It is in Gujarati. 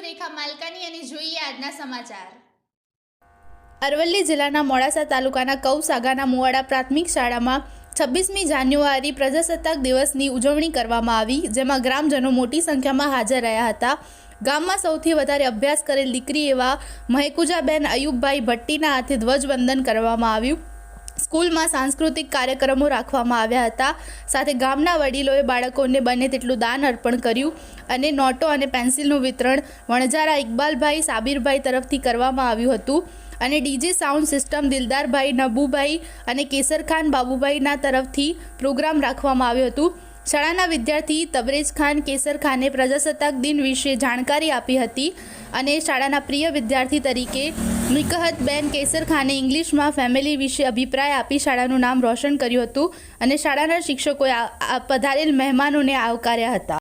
રેખા માલકાની અને જોઈએ આજના સમાચાર. અરવલ્લી જિલ્લાના મોડાસા તાલુકાના કૌસાગાના મુવાડા પ્રાથમિક શાળામાં છવ્વીસમી જાન્યુઆરી પ્રજાસત્તાક દિવસની ઉજવણી કરવામાં આવી, જેમાં ગ્રામજનો મોટી સંખ્યામાં હાજર રહ્યા હતા. ગામમાં સૌથી વધારે અભ્યાસ કરેલ દીકરી એવા મહેકુજાબેન અયુબભાઈ ભટ્ટીના હાથે ધ્વજવંદન કરવામાં આવ્યું. સ્કૂલમાં સાંસ્કૃતિક કાર્યક્રમો રાખવામાં આવ્યા હતા. સાથે ગામના વડીલોએ બાળકોને બને તેટલું દાન અર્પણ કર્યું અને નોટો અને પેન્સિલનું વિતરણ વણઝારા ઇકબાલભાઈ સાબિરભાઈ તરફથી કરવામાં આવ્યું હતું. અને DJ sound system Dildarbhai Nabubhai અને કેસરખાન બાબુભાઈના તરફથી પ્રોગ્રામ રાખવામાં આવ્યું હતું. શાળાના વિદ્યાર્થી તબરેજ ખાન કેસર ખાને પ્રજાસત્તાક દિન વિશે જાણકારી આપી હતી અને શાળાના પ્રિય વિદ્યાર્થી તરીકે મિકહતબેન કેસર ખાને ઇંગ્લિશમાં ફેમિલી વિશે અભિપ્રાય આપી શાળાનું નામ રોશન કર્યું હતું અને શાળાના શિક્ષકોએ પધારેલ મહેમાનોને આવકાર્યા હતા.